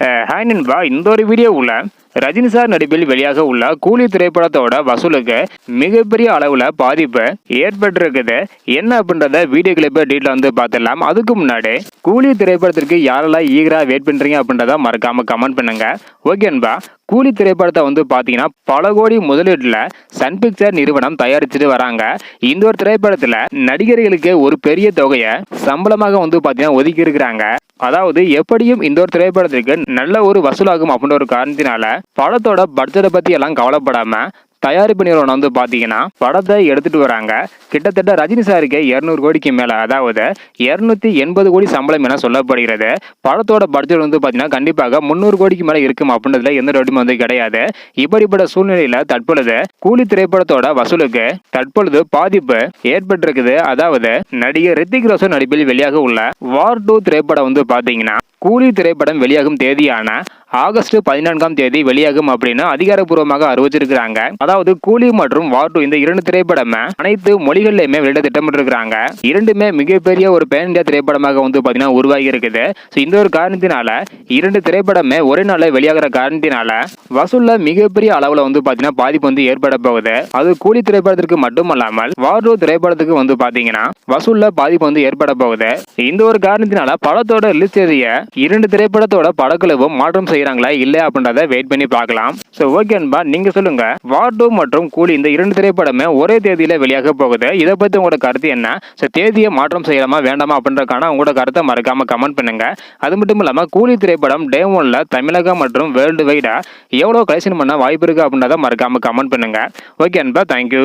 Hi நண்பா இந்த ஒரு வீடியோவில் ரஜினி சார் நடிப்பில் வெளியாக உள்ள கூலி திரைப்படத்தோட வசூலுக்கு மிகப்பெரிய அளவில் பாதிப்பு ஏற்பட்டிருக்குது என்ன அப்படின்றத வீடியோ கிளிப்பை டீட்டில் வந்து பார்த்துடலாம் அதுக்கு முன்னாடி கூலி திரைப்படத்திற்கு யாரெல்லாம் ஈகராக வெயிட் பண்ணுறீங்க அப்படின்றத மறக்காமல் கமெண்ட் பண்ணுங்க ஓகே நண்பா கூலி திரைப்படத்தை வந்து பார்த்தீங்கன்னா பல கோடி முதலீட்டில் சன் பிக்சர் நிறுவனம் தயாரிச்சுட்டு வராங்க இந்த ஒரு திரைப்படத்தில் நடிகர்களுக்கு ஒரு பெரிய தொகையை சம்பளமாக வந்து பார்த்தீங்கன்னா ஒதுக்கி இருக்கிறாங்க அதாவது எப்படியும் இந்த ஒரு திரைப்படத்திற்கு நல்ல ஒரு வசூலாகும் அப்படின்ற ஒரு காரணத்தினால படத்தோட பட்ஜெட்டை பத்தி எல்லாம் கவலைப்படாம தயாரிப்பு நிறுவனம் வந்து பார்த்தீங்கன்னா படத்தை எடுத்துட்டு வராங்க. கிட்டத்தட்ட ரஜினி சாருக்கு இரநூறு கோடிக்கு மேலே. அதாவது இரநூத்தி எண்பது கோடி சம்பளம் என சொல்லப்படுகிறது. படத்தோட பட்ஜெட் வந்து பார்த்தீங்கன்னா கண்டிப்பாக முந்நூறு கோடிக்கு மேலே இருக்கும் அப்படின்றதுல எந்த டவுட்டுமே வந்து கிடையாது. இப்படிப்பட்ட சூழ்நிலையில் தற்பொழுது கூலி திரைப்படத்தோட வசூலுக்கு தற்பொழுது பாதிப்பு ஏற்பட்டிருக்குது. அதாவது நடிகர் ரித்திக் ரோஷன் நடிப்பில் வெளியாக உள்ள வார் டூ திரைப்படம் வந்து பார்த்தீங்கன்னா கூலி திரைப்படம் வெளியாகும் தேதியான ஆகஸ்ட் பதினான்காம் தேதி வெளியாகும் அப்படின்னு அதிகாரப்பூர்வமாக அறிவிச்சிருக்கிறாங்க. அதாவது கூலி மற்றும் வார்டு இந்த இரண்டு திரைப்படமே அனைத்து மொழிகள்லையுமே வெளியிட திட்டமிட்டிருக்கிறாங்க. இரண்டுமே மிகப்பெரிய ஒரு பேன் இந்தியா திரைப்படமாக வந்து பார்த்தீங்கன்னா உருவாகி இருக்குது ஸோ இந்த ஒரு காரணத்தினால இரண்டு திரைப்படமே ஒரே நாளில் வெளியாகிற காரணத்தினால வசூல்ல மிகப்பெரிய அளவில் வந்து பார்த்தீங்கன்னா பாதிப்பு வந்து ஏற்பட போகுது. அது கூலி திரைப்படத்திற்கு மட்டுமல்லாமல் வார் டூ திரைப்படத்துக்கு வந்து பார்த்தீங்கன்னா வசூல்ல பாதிப்பு வந்து ஏற்பட போகுது. இந்த ஒரு காரணத்தினால படத்தோட ரிலீஸ் தேதியை இரண்டு திரைப்படத்தோட படக்குழுவும் மாற்றம் செய்யறாங்களா இல்லை அப்படின்றத வெயிட் பண்ணி பார்க்கலாம். ஸோ ஓகேன்பா அன்பா நீங்கள் சொல்லுங்கள் வார்டு மற்றும் கூலி இந்த இரண்டு திரைப்படமே ஒரே தேதியில் வெளியாக போகுது. இதை பற்றி உங்களோட கருத்து என்ன? ஸோ தேதியை மாற்றம் செய்யலாமா வேண்டாமா அப்படின்றக்கான உங்களோட கருத்தை மறக்காமல் கமெண்ட் பண்ணுங்க. அது மட்டும் இல்லாமல் கூலி திரைப்படம் டே ஒன்ல தமிழகம் மற்றும் வேர்ல்டு வைடா எவ்வளோ கலெக்ஷன் பண்ண வாய்ப்பு இருக்கு அப்படின்றத மறக்காமல் கமெண்ட் பண்ணுங்க. ஓகே அன்பா தேங்க்யூ